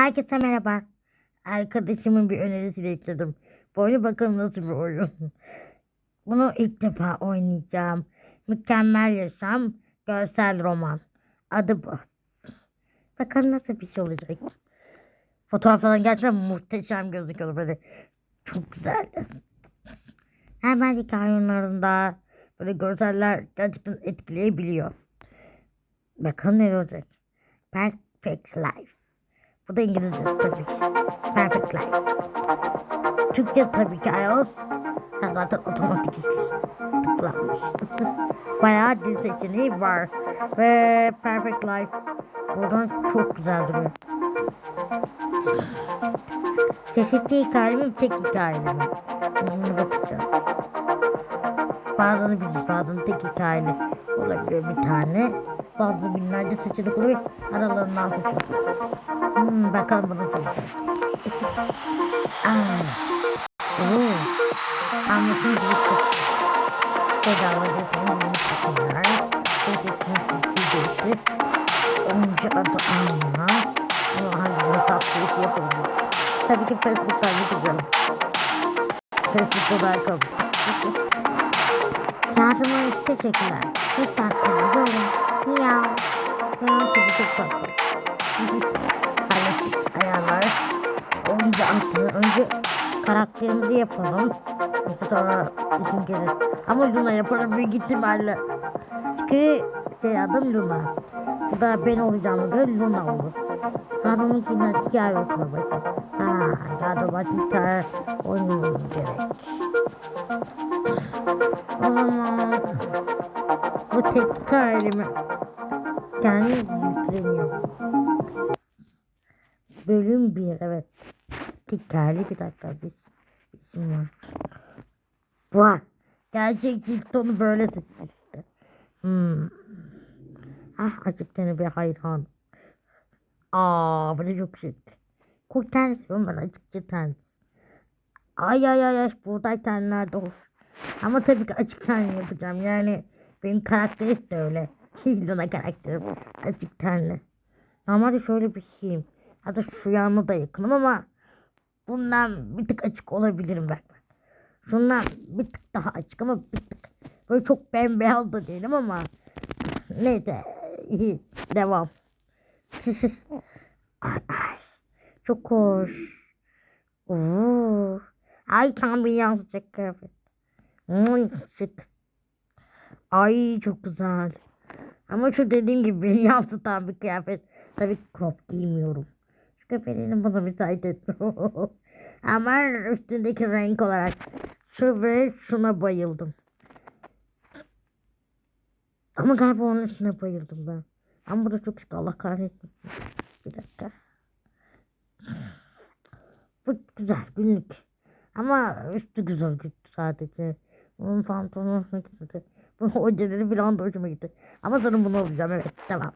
Herkese merhaba. Arkadaşımın bir önerisiyle ekledim. Bu oyunu bakalım nasıl bir oyun. Bunu ilk defa oynayacağım. Mükemmel Yaşam Görsel Roman. Adı bu. Bakalım nasıl bir şey olacak. Fotoğraflardan gerçekten muhteşem gözüküyor böyle. Çok güzeldi. Hemen hikaye oyunlarında böyle görseller gerçekten etkileyebiliyor. Bakalım ne olacak. Perfect Life. Bu da İngilizce tabii ki. Perfect Life. Türkçe tabii ki iOS. Ha, zaten otomatik tıklanmış. Bayağı dil seçeneği var. Ve Perfect Life. Buradan çok güzel duruyor. Çeşitli hikaye mi, tek hikaye mi? Bunu bakacağız. Bazen bizi bazen tek hikayeli olabiliyor bir tane. Bazı binlerce seçenek oluyor. Aralarından seçiyoruz. Hmm, bakalım bu nasıl olacak. Aa. Oo. Anlatım birlikte. Bedava detaylı yeni fikirler. Sözleşme fikir Oyuncu adı Anna. Ama hangi tatlı yapabilir. Tabii ki Facebook'tan yapacağım. Facebook'ta ben kaldım. Yardımınız teşekkürler. Lütfen böyle miyav. Miyav tabii çok tatlı. Hallettik ayarlar. Oyuncu attı. Önce karakterimizi yapalım. İşte sonra bizim gelir. Ama Luna yaparım büyük ihtimalle. Çünkü şey adım Luna. Bu da ben olacağımı göre Luna olur. Harun'unkinden hikaye okuma bakın. Ha, galiba hikaye oynamam gerek. O zaman bu tek hikayemi kendi yükleniyor. Bölüm 1 evet. Hikayeli bir dakika bir isim var. Vay. Gerçek ilk tonu böyle seçti işte. Hmm. Ah açıkçası bir hayran. Aa bu da çok şık. İstiyorum ben açıkça ten. Ay ay ay ay buğday tenler de olur. Ama tabii ki açık tenli yapacağım. Yani benim karakterim de öyle. Luna karakterim. Açık tenli. Normalde şöyle bir şeyim. Hatta şu yanına da yakınım ama bundan bir tık açık olabilirim bak. Şundan bir tık daha açık ama bir tık. Böyle çok bembeyaz da değilim ama. Neyse. iyi Devam. ay, ay. Çok hoş. Oo. Ay tam bir yansıcak kıyafet. Hmm, şık. Ay çok güzel. Ama şu dediğim gibi beni yansıtan bir kıyafet. Tabii crop giymiyorum. Şu kıyafetini bana müsait etmiyor. Ama üstündeki renk olarak şu ve şuna bayıldım. Ama galiba onun üstüne bayıldım ben. Ama bu da çok şık Allah kahretsin. Bir dakika. Bu güzel günlük. Ama üstü güzel gitti sadece. Onun pantolonu hoşuma Bu hocaları bir anda hoşuma gitti. Ama sonra bunu alacağım evet tamam.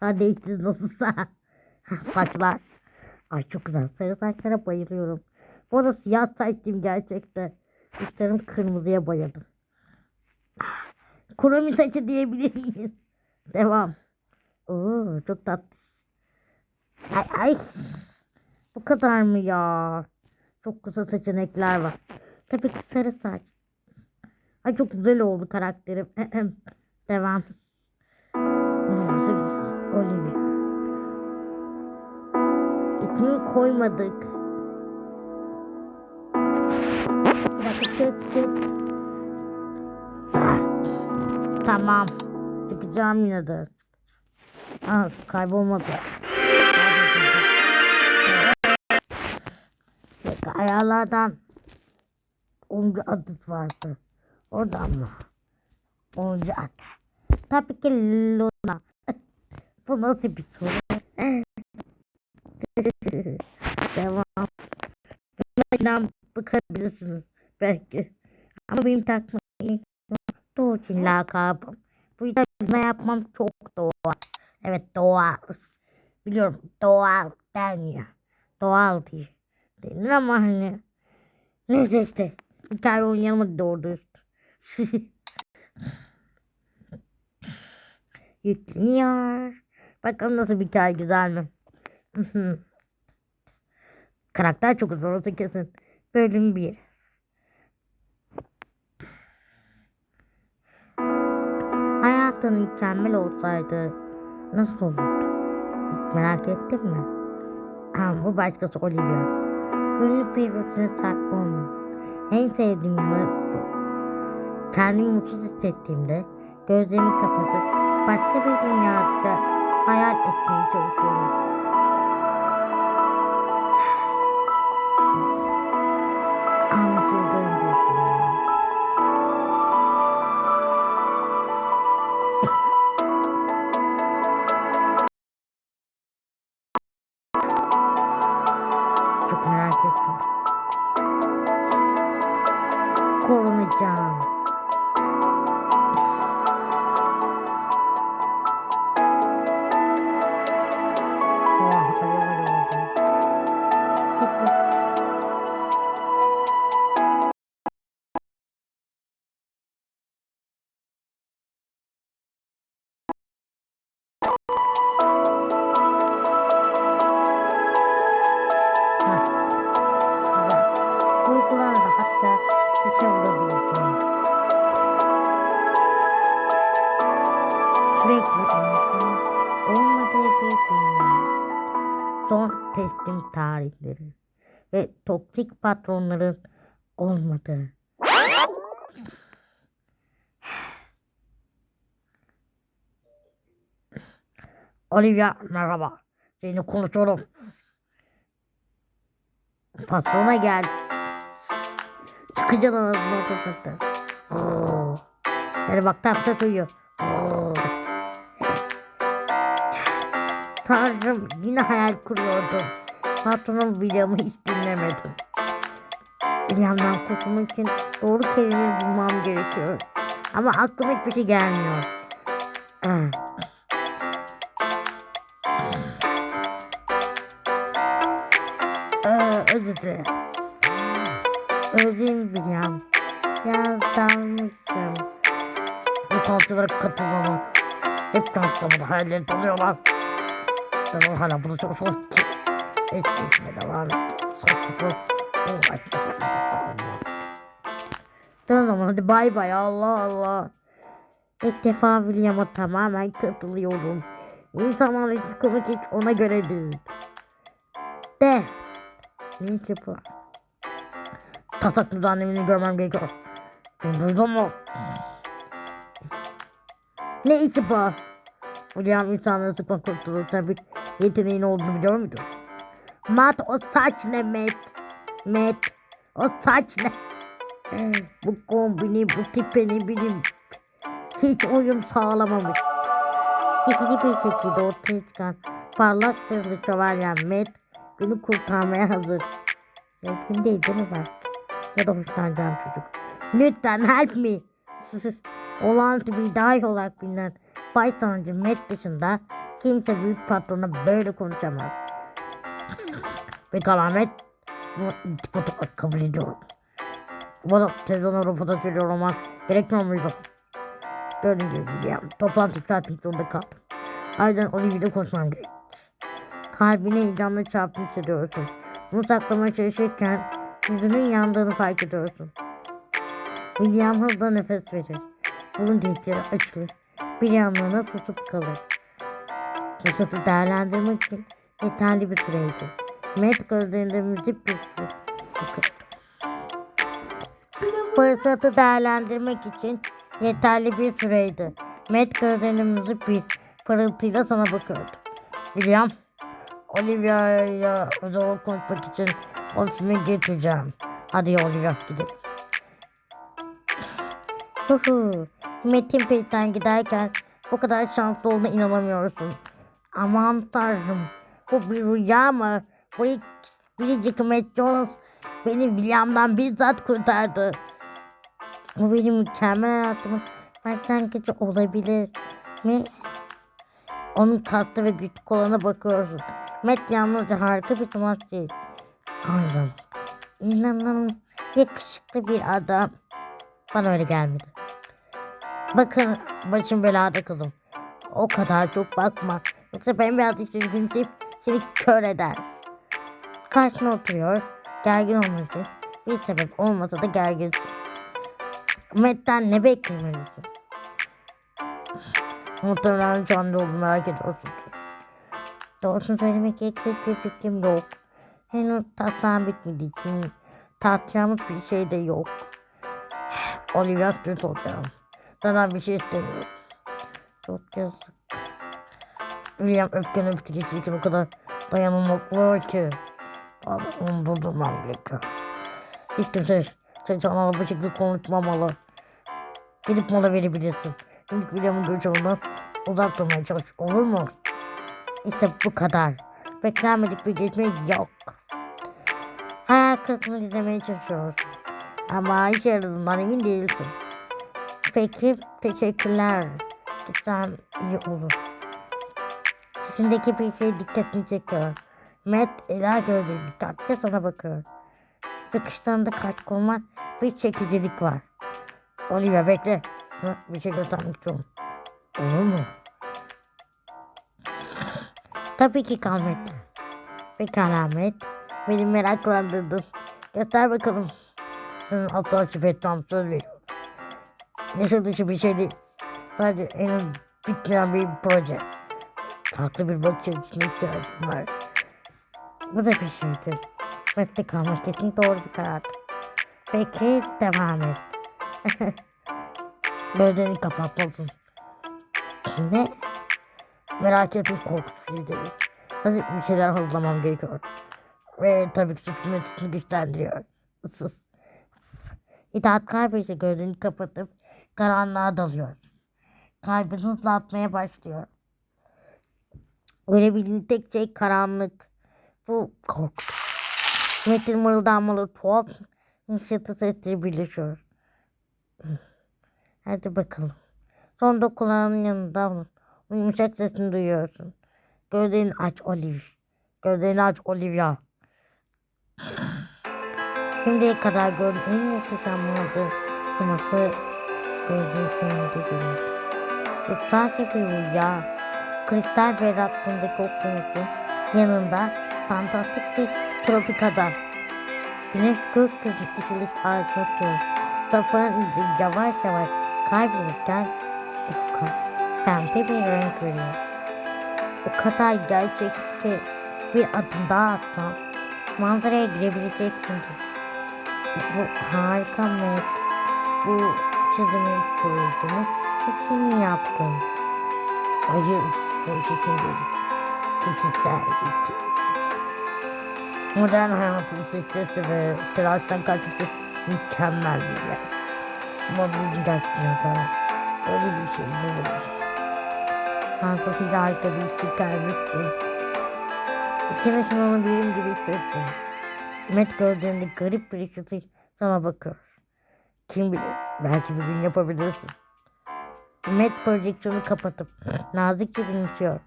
Daha değiştiririz nasılsa. Saçlar. Ay çok güzel. Sarı saçlara bayılıyorum. Bu arada siyah saçlıyım gerçekten. Üstlerim kırmızıya boyadım. Kurumi saçı diyebilir miyiz? Devam. Oo çok tatlı. Ay ay. Bu kadar mı ya? Çok kısa seçenekler var. Tabii ki sarı saç. Ay çok güzel oldu karakterim. Devam. Olivia. İsmini koymadık. Tamam. Çıkacağım yine de. Ha, kaybolmadı. Ayarlardan oyuncu adı vardı. Oradan mı? Adı. Tabii ki Luna. Bu nasıl bir soru? Devam. Luna'dan bakabilirsiniz belki. Ama benim takmayı Doğu için lakabım. Bu yüzden ne yapmam çok doğal. Evet doğal. Biliyorum doğal denmiyor. Doğal diye. Denir ama hani. Neyse işte. Bir tane oynayalım hadi doğru. Yükleniyor. Bakalım nasıl bir hikaye güzel mi? Karakter çok zor olsa kesin. Bölüm 1. Hayatın mükemmel olsaydı nasıl olurdu? Hiç merak ettin mi? Ha, bu başkası Olivia. Günlük bir rutine sahip olmuyor. En sevdiğim yanı bu. Kendimi mutsuz hissettiğimde gözlerimi kapatıp başka bir dünyada hayal etmeye çalışıyorum. Patronların olmadığı. Olivia merhaba. Seni konuşuyorum. Patrona gel. Çıkacaksın ağzına sokakta. Yani bak takta duyuyor. Tanrım yine hayal kuruyordum. Patronum videomu hiç dinlemedim. William'dan kurtulmak için doğru kelimeyi bulmam gerekiyor. Ama aklıma hiçbir şey gelmiyor. Ah. Ee, özür dilerim. Özüm William. Biraz dalmışım. Bu topçulara katılalım. Hep topçuları hayalleri doluyorlar. Ben hala bunu çalışıyorum ki. Eski işime devam et. Saklı. Tamam hadi bay bay Allah Allah. İlk defa William'a tamamen katılıyorum. İnsanlar hiç komik hiç ona göre değil. De. Ne bu? Tasaklı annemini görmem gerekiyor. Duydun mu? Ne işi bu? William insanları sıkma kurtulursa bir yeteneğin olduğunu biliyor muydun? Matt o saç ne Matt? Matt o saç ne? Bu kombini bu tipe ne bileyim hiç uyum sağlamamış. Sihirli bir şekilde ortaya çıkan parlak sırlı şövalyen Matt günü kurtarmaya hazır. Mümkün değil değil mi ben? Ya da hoşlanacağım çocuk. Lütfen help me. Olağanüstü bir dahi olarak bilinen Bay Sancı Matt dışında kimse büyük patrona böyle konuşamaz. İltifat olarak kabul ediyorum. Bana sezon Avrupa'da söylüyor olman gerekmiyor muydu? Gördüğünüz gibi ya. Toplantı saatlik zorunda kaldım. Ayrıca Olivia'da konuşmam gerek. Kalbine heyecanla çarptığını hissediyorsun. Bunu saklamaya çalışırken yüzünün yandığını fark ediyorsun. William hızla nefes verir. Burun delikleri açılır. Bir yanlarına tutup kalır. Fırsatı değerlendirmek için yeterli bir süreydi. Sürü bakıyordu. Fırsatı değerlendirmek için yeterli bir süreydi. Gözlerinde müzik bir pırıltıyla sana bakıyordu. William, Olivia'ya zor konuşmak için ofisime getireceğim. Hadi Olivia gidelim. Huhu. Metin peşinden giderken bu kadar şanslı olduğuna inanamıyorsun. Aman tanrım. Bu bir rüya mı? İlk biricik Jones beni William'dan bizzat kurtardı. Bu benim mükemmel hayatımın başlangıcı olabilir mi? Onun tatlı ve güçlü koluna bakıyorsun. Matt yalnızca harika bir sanatçı değil. Tanrım. İnanın yakışıklı bir adam. Bana öyle gelmedi. Bakın başım belada kızım. O kadar çok bakma. Yoksa bembeyaz dişleri gün seni kör eder. Karşına oturuyor. Gergin olması. Bir sebep olmasa da gerginsin. Met'ten ne beklemelisin? Muhtemelen anda olduğunu merak ediyorsun. Doğrusunu söylemek eksik bir fikrim yok. Henüz tatlağım bitmediği için tartacağımız bir şey de yok. Olivia düz olacağım. Sana bir şey istemiyorum. Çok yazık. William öfkeni öfkecek için o kadar dayanılmaklı ki. Adamı buldurmam gerekiyor. Hiç kimse Seçanlarla bu şekilde konuşmamalı. Gidip mola verebilirsin. Şimdi William'ın görüşümünden uzak durmaya çalış. Olur mu? İşte bu kadar. Beklenmedik bir geçme yok. Hayal kırıklığını izlemeye çalışıyorsun. Ama işe yaradığından emin değilsin. Peki, teşekkürler. Lütfen iyi olur. Sesindeki bir şey dikkatini çekiyor. Matt ela gözleri dikkatlice sana bakıyor. Bakışlarında kaç olmaz bir çekicilik var. Olivia bekle. Hı, bir şey göstermek istiyorum. Olur mu? Tabii ki Kalmet. Pekala Ahmet. Beni meraklandırdın. Göster bakalım. Senin asla şüphe etmem söz veriyorum. Neşe dışı bir şey değil. Sadece henüz bitmeyen bir proje. Farklı bir bakış açısına ihtiyacım var. Bu da şeydir. Mette kalmak kesinlikle doğru bir karar. Peki devam et. Gözlerini kapatmalısın. Ne? Merak etme değil. Sadece bir şeyler hazırlamam gerekiyor. Ve tabii ki sütün etkisini güçlendiriyor. Issız. İtaatkar bir şey gözlerini kapatıp karanlığa dalıyor. Kalbin hızla atmaya başlıyor. Görebildiğin tek şey karanlık. Bu korku. Metin mırıldanmalı tuhaf hışırtı sesleri birleşiyor. Hadi bakalım. Son kulağının yanında yumuşak sesini duyuyorsun. Gözlerini aç Olive. Gözlerini aç Olivia. Şimdiye kadar gördüğüm en muhteşem manzarası gözlerin önünde göründü. Bu sadece bir rüya. Kristal berraklığındaki okyanusun yanında fantastik bir tropik ada. Güneş gökyüzünün ışılış aydınlatıyor. Safların izi yavaş yavaş kaybolurken ufka pembe bir renk veriyor. O kadar gerçekçi ki bir adım daha atsan manzaraya girebileceksindir. Bu harika Matt. Bu çizimin projesini için mi yaptın? Hayır, bu için. Kişisel ihtiyaç. Modern hayatın stresi ve kaçmak için mükemmel bir yer. Ama bu dünyada öyle bir şey değil. Fantasiyle harika bir iş çıkarmışsın. İçine şunu birim gibi hissettim. Met gözlerinde garip bir ışıltı sana bakıyor. Kim bilir belki bir gün yapabilirsin. Met projeksiyonu kapatıp nazikçe gülümsüyor.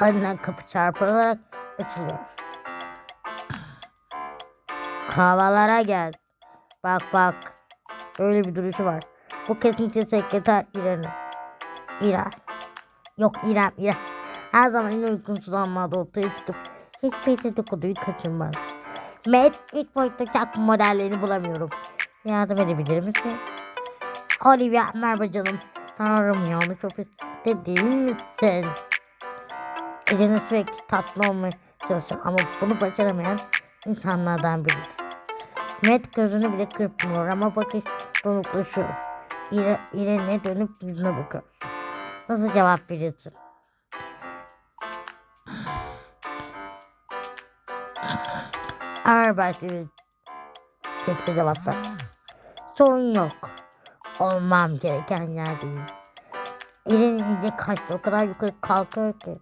Ardından kapı çarpılarak açılıyor. Havalara gel. Bak bak. Öyle bir duruşu var. Bu kesinlikle sekreter İrem'in. İrem. Yok İrem İrem. Her zaman en uykunsuzlanmada ortaya çıkıp hiçbir dedikoduyu kaçırmaz. Met ilk boyutta çakma modellerini bulamıyorum. Yardım edebilir misin? Olivia merhaba canım. Tanrım yanlış ofiste değil misin? Elini sürekli tatlı olmaya çalışıyor ama bunu başaramayan insanlardan biridir. Matt gözünü bile kırpmıyor ama bakış donuklaşıyor. İre, İrene dönüp yüzüne bakıyor. Nasıl cevap verirsin? Ağır başlı şekilde cevap ver. Sorun yok. Olmam gereken yerdeyim. İren ince kaşlı o kadar yukarı kalkıyor ki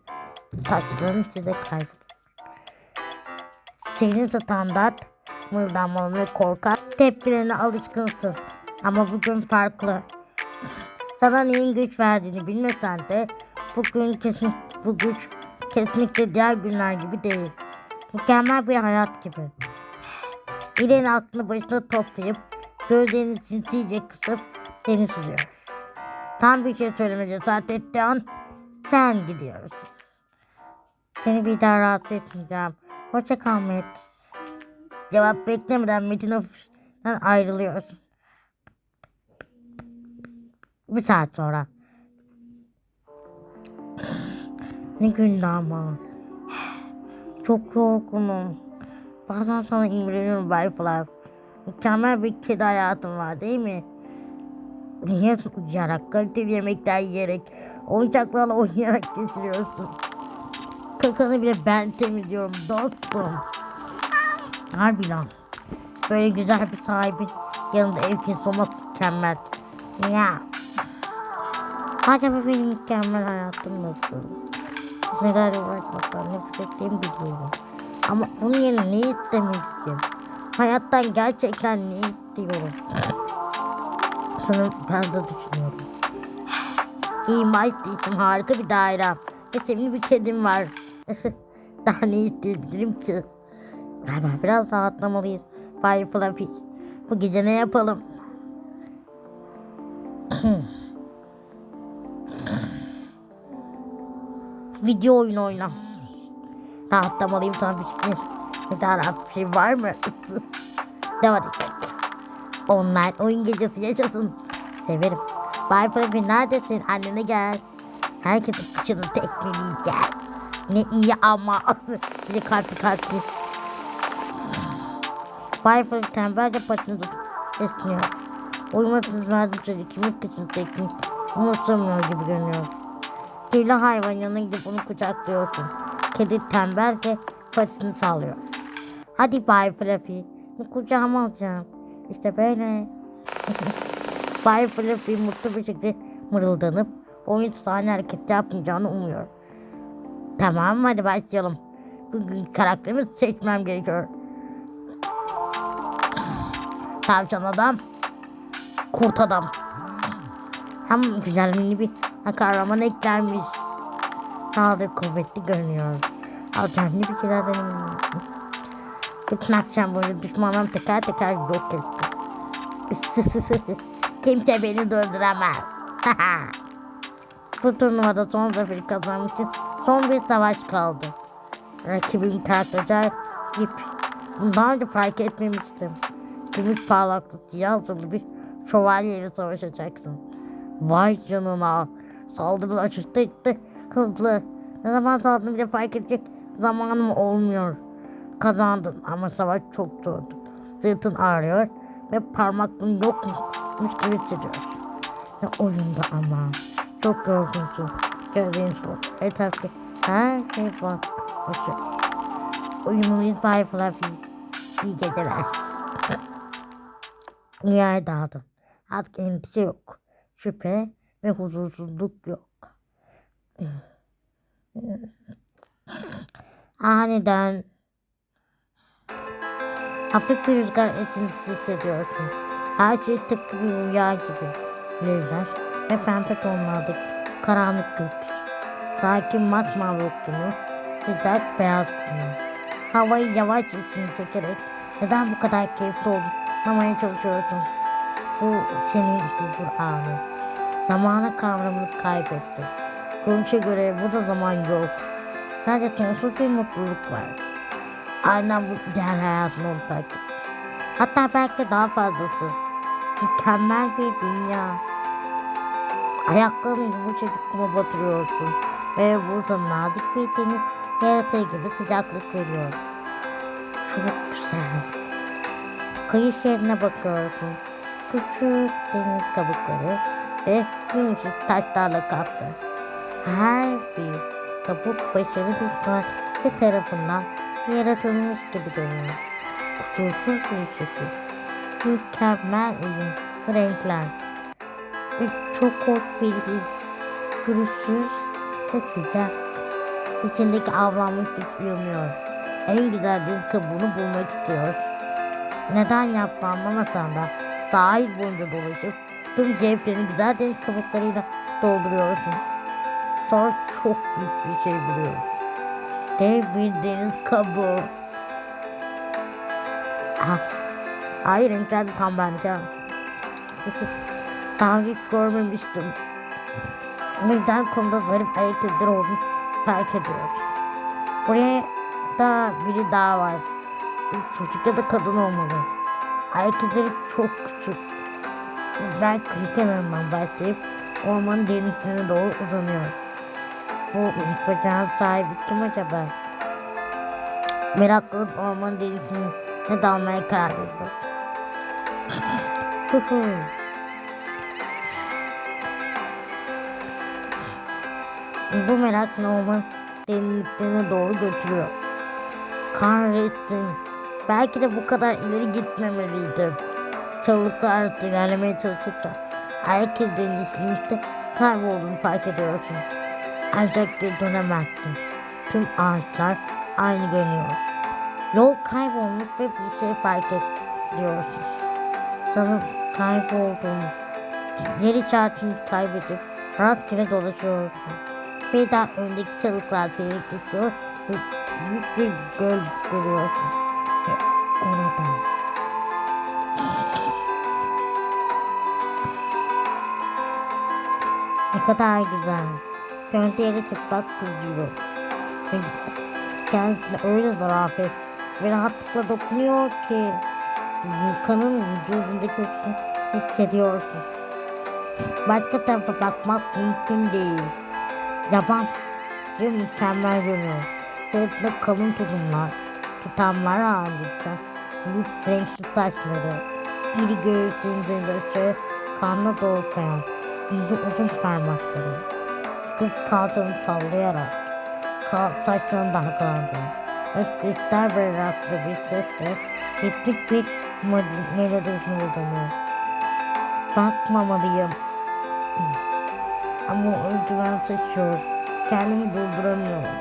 saçların içinde kayboluyor. Senin standart mırıldanmalı ve korkak tepkilerine alışkınsın. Ama bugün farklı. Sana neyin güç verdiğini bilmesen de bugün kesin bu güç kesinlikle diğer günler gibi değil. Mükemmel bir hayat gibi. İren aklını başına toplayıp gözlerini sinsice kısıp seni süzüyor. Tam bir şey söyleme cesaret ettiği an sen gidiyorsun. Seni bir daha rahatsız etmeyeceğim. Hoşça kal Met. Cevap beklemeden Metin ofisten ayrılıyorsun. Bir saat sonra. Ne gündü ama. Çok yorgunum. Bazen sana imreniyorum Flav. Mükemmel bir kedi hayatım var değil mi? Niye uyuyarak, kaliteli yemekler yiyerek, oyuncaklarla oynayarak geçiriyorsun? Kakanı bile ben temizliyorum dostum. Harbi lan. Böyle güzel bir sahibin yanında ev kedisi olmak mükemmel. Ya. Acaba benim mükemmel hayatım nasıl? Neler uğraşmaktan nefret ettiğimi biliyorum. Ama bunun yerine ne istemeliyim? Hayattan gerçekten ne istiyorum? Sanırım ben de düşünüyorum. İma ettiğim harika bir dairem. Ve sevimli bir kedim var. Daha ne isteyebilirim ki? Galiba biraz rahatlamalıyız. Bay Fluffy. Bu gece ne yapalım? Video oyunu oyna. Rahatlamalıyım sana bir şey. Bir daha rahat bir şey var mı? ne var? Online oyun gecesi yaşasın. Severim. Bay Fluffy neredesin? Annene gel. Herkesin kışını tekmeleyeceğim. Ne iyi ama. bir de kalpli kalpli. Fluffy tembelce paçını esniyor. Uyumasız verdim sözü kimin kışını tekmeyi umursamıyor gibi görünüyor. Kirli hayvan yanına gidip onu kucaklıyorsun. Kedi tembelce paçasını sallıyor. Hadi Bay Fluffy. Kucağıma alacağım. İşte böyle. Bay Fluffy mutlu bir şekilde mırıldanıp oyun sahne hareket yapmayacağını umuyor. Tamam hadi başlayalım. Bugün karakterimi seçmem gerekiyor. Tavşan adam. Kurt adam. Hem güzel bir kahraman eklenmiş. Saldırı kuvvetli görünüyor. Alacağım bir denemem. Bütün akşam boyunca düşmanlarım teker teker yok etti. Kimse beni durduramaz. Bu turnuvada son zaferi kazanmak için son bir savaş kaldı. Rakibim karakteri acayip. Bunu daha önce fark etmemiştim. Gümüş parlaklı siyah zırhlı bir şövalyeyle savaşacaksın. Vay canına. Saldırılar şiddetli, hızlı. Ne zaman saldırdığını bile fark edecek zamanım olmuyor. Kazandın ama savaş çok zordu. Sırtın ağrıyor ve parmakların yokmuş gibi hissediyorsun. Ne oyunda ama. Çok yorgunsun. Gözlerin soğuk. Etrafta her şey var. Bay Fluffy. İyi geceler. Dünyaya dağıldım. Artık endişe yok. Şüphe ve huzursuzluk yok. Aniden hafif bir rüzgar esintisi hissediyorsun. Her şey tıpkı bir rüya gibi. Leyler ve pembe tonlarda karanlık gökyüzü. Sakin masmavi okyanus, sıcak beyaz kum. Havayı yavaş içine çekerek neden bu kadar keyifli olduğunu anlamaya çalışıyorsun. Bu senin huzur anı. Zamana kavramını kaybettin. Görünüşe göre bu da zaman yok. Sadece sonsuz bir mutluluk var. Aynen bu diğer hayatın olacak. Hatta belki daha fazlası. Mükemmel bir dünya. Ayaklarını yumuşacık kuma batırıyorsun. Ve burada nazik bir deniz yaratığı gibi sıcaklık veriyor. Çok güzel. Kıyı şehrine bakıyorsun. Küçük deniz kabukları ve yumuşak taşlarla kaplı. Her bir kabuk başarılı bir tanrı tarafından yaratılmış gibi görünüyor. Kusursuz bir şekil. Mükemmel uyum, renkler. Ve çok hoş bir his. Pürüzsüz ve sıcak. İçindeki avlanmış güç uyanıyor. En güzel deniz kabuğunu bulmak istiyor. Neden yaptı anlamasam da sahil boyunca dolaşıp tüm ceplerini güzel deniz kabuklarıyla dolduruyorsun. Sonra çok büyük bir şey buluyorsun. Dev bir deniz kabuğu. Ah, hayır de tam bence. Daha hiç görmemiştim. Neden konuda zarif izleri olduğunu fark ediyoruz. Buraya Hatta biri daha var. Bir çocuk ya da kadın olmalı. Ayak izleri çok küçük. Ben kıyıkemem ben başlayıp ormanın derinliklerine doğru uzanıyor. Bu ilk bacağın sahibi kim acaba? Meraklanıp ormanın derinliklerine dalmaya karar veriyor. Bu merak ormanın derinliklerine doğru götürüyor. Kahretsin. Belki de bu kadar ileri gitmemeliydim. Çığlıkla arası ilerlemeye çalışırken izlerinin içinde kaybolduğunu fark ediyorsun. Ancak geri dönemezsin. Tüm ağaçlar aynı görünüyor. Yol kaybolmuş ve bir şey fark ediyorsun. Sanırım kaybolduğunu. Yer işaretini kaybedip rastgele dolaşıyorsun. Birden öndeki çalıklar seyrek geçiyor ve büyük bir göl görüyorsun. Kadar güzel. Yere çıplak kızıyor. Kendisine öyle zarafet ve rahatlıkla dokunuyor ki Vulkan'ın vücudundaki öksünü hissediyorsun. Başka tarafa bakmak mümkün değil. Yaban ve mükemmel görünüyor. Sırtında kalın tutumlar, tutamlar halinde. Büyük renkli saçları, iri göğüslerinin başı, kanla dolu kayan, ince uzun parmakları. Kız kalçanı sallayarak, kal saçlarını daha kaldı. Ve berraklı bir sesle ritmik bir melodisini uzanıyor. Bakmamalıyım. Ama özgüven sıçıyor. Kendimi durduramıyorum.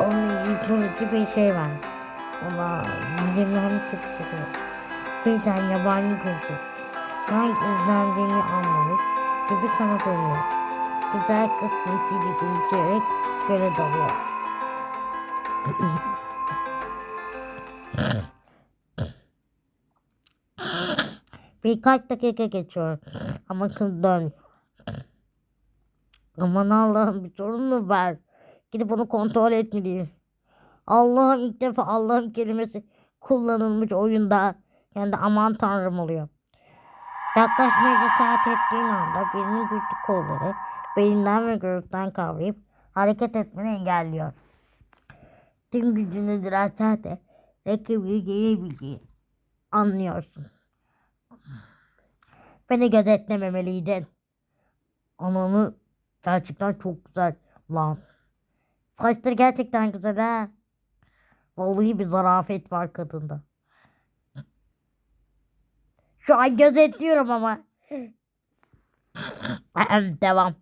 Onun yıkılıcı bir şey var. Ama midemden kötü çıkıyor. Birden yabani gözü. Sanki izlendiğini anlamış gibi sana dönüyor. Güzel kız sinsice gülümseyerek göle dalıyor. Birkaç dakika geçiyor ama kız dön. Aman Allah'ım bir sorun mu var? Gidip onu kontrol etmeliyim. Allah'ım ilk defa Allah'ım kelimesi kullanılmış oyunda. Yani de aman tanrım oluyor. Yaklaşmaya cesaret ettiğin anda birinin güçlü kolları belinden ve göğüsten kavrayıp hareket etmeni engelliyor. Tüm gücünü dirensen de rakibini yenebildiğini anlıyorsun. Beni gözetlememeliydin. Ananı gerçekten çok güzel lan. Saçları gerçekten güzel ha. Vallahi bir zarafet var kadında. Şu an gözetliyorum ama. Devam.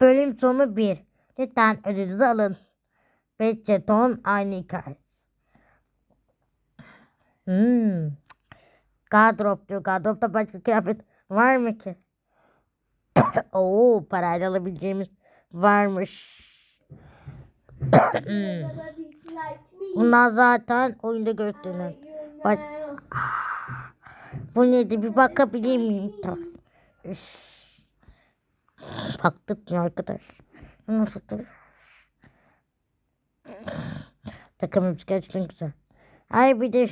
Bölüm sonu 1. Lütfen ödülünüzü alın. 5 jeton aynı hikaye. Hmm. Gardırop diyor. Gardıropta başka kıyafet var mı ki? Oo, parayla alabileceğimiz varmış. Hmm. Bunlar zaten oyunda gösterilen. Bak. Bu nedir? Bir bakabilir miyim? Tamam. Baktık ya arkadaş. Nasıldır? Takımımız gerçekten güzel. Ay bir de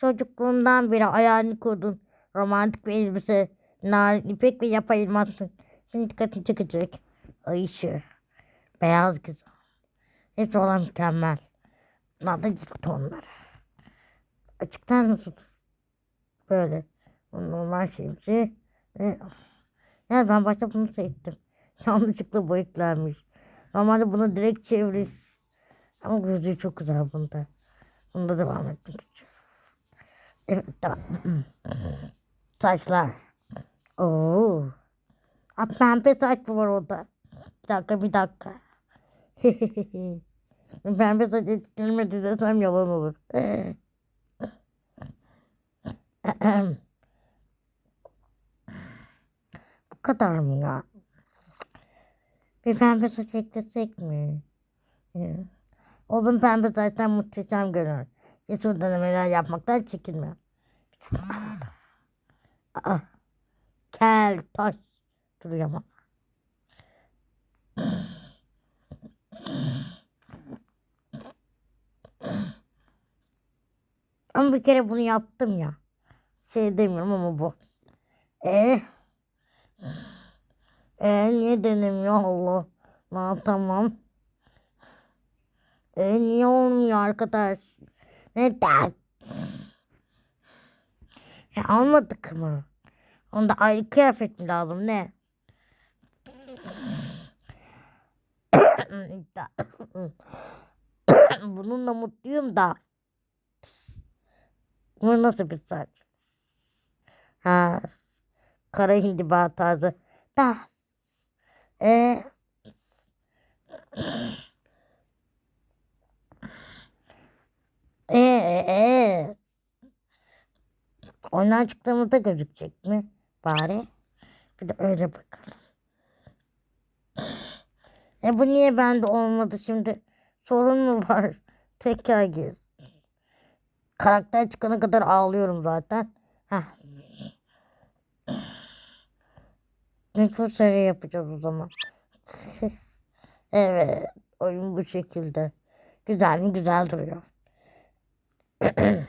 çocukluğundan beri hayalini kurdun. Romantik bir elbise, narin ipek ve yapay elmasın. Şimdi dikkatini çekecek. Ayşe. Beyaz güzel. Hepsi olan mükemmel. Da cilt tonları. Açıklar mısın? Böyle. Normal şeysi. Ve... Ya ben başta bunu seçtim. Yanlışlıkla eklenmiş. Normalde bunu direkt çevirir. Ama gözlüğü çok güzel bunda. Bunda devam ettim. Evet tamam. Saçlar. Oo. Pembe saç var orada. Bir dakika bir dakika. pembe saç etkilemedi desem yalan olur. Bu kadar mı ya? Bir pembe saç eklesek mi? Oğlum pembe saçtan muhteşem görünür. Cesur denemeler yapmaktan çekinme. Aa, Mükemmel taş duruyor ama. Ama bir kere bunu yaptım ya. Şey demiyorum ama bu. E e niye denemiyor Allah? Ha, tamam. E niye olmuyor arkadaş? Neden? E almadık mı? Onda ayrı kıyafet mi lazım ne? Bununla mutluyum da. Bu nasıl bir saç? Ha, kara hindiba tarzı. Da. E. E, e, e. Oyundan çıktığımızda gözükecek mi? Bari. Bir de öyle bakalım. E bu niye bende olmadı şimdi? Sorun mu var? Tekrar gir. Karakter çıkana kadar ağlıyorum zaten. Heh. Mikro seri yapacağız o zaman. evet. Oyun bu şekilde. Güzel mi? Güzel duruyor.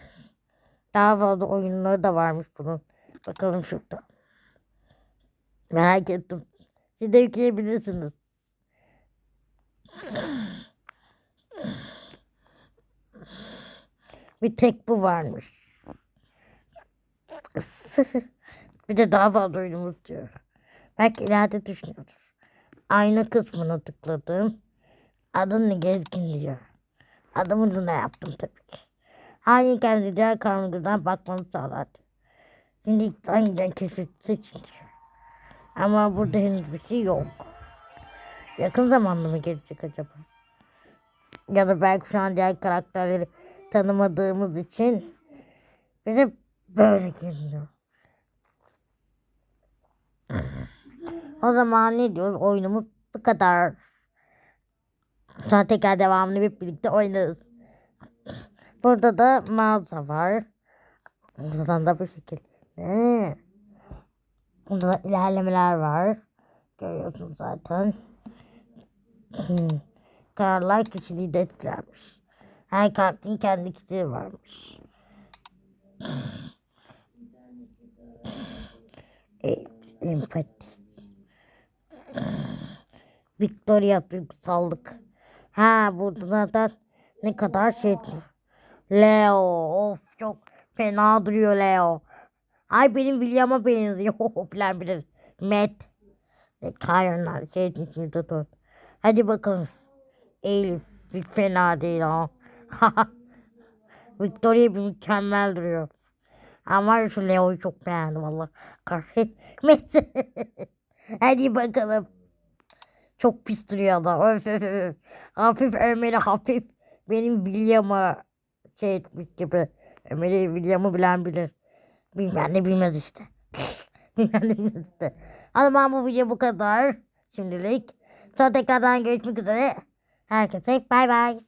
Daha fazla oyunları da varmış bunun. Bakalım şurada. Merak ettim. Siz de yükleyebilirsiniz. Bir tek bu varmış. bir de daha fazla oyunumuz diyor. Belki ileride düşünüyordur. Ayna kısmına tıkladım. Adın ne gezgin diyor. Adımı Luna yaptım tabii ki. Aynı kendi diğer karnımızdan bakmamı sağladı. Şimdi ilk hangiden keşfetse için diyor. Ama burada henüz bir şey yok. Yakın zamanda mı gelecek acaba? Ya da belki şu an diğer karakterleri tanımadığımız için bize böyle geliyor. O zaman ne diyoruz? Oyunumuz bu kadar. Sonra tekrar devamını hep birlikte oynarız. Burada da mağaza var. Buradan da bu şekilde. Burada da ilerlemeler var. Görüyorsunuz zaten. Hmm. Kararlar kişiliği de etkilermiş. Her kartın kendi kişiliği varmış. Evet, empati. Victoria duygusallık. Ha burada da ne kadar şey. Leo, of çok fena duruyor Leo. Ay benim William'a benziyor falan bilir. Matt. Kayonlar şey için tutun. Hadi bakalım. Elif fena değil ha. Victoria mükemmel duruyor. Ama şu Leo'yu çok beğendim valla. Kahretmesin. Hadi bakalım. Çok pis duruyor adam. Öf, öf, öf. Hafif Ömer'i hafif. Benim William'a şey etmiş gibi. Ömer'i William'ı bilen bilir. Bilmem ne bilmez işte. Bilmem ne bilmez işte. Ama bu video bu kadar. Şimdilik. Sonra tekrardan görüşmek üzere. Herkese bay bay.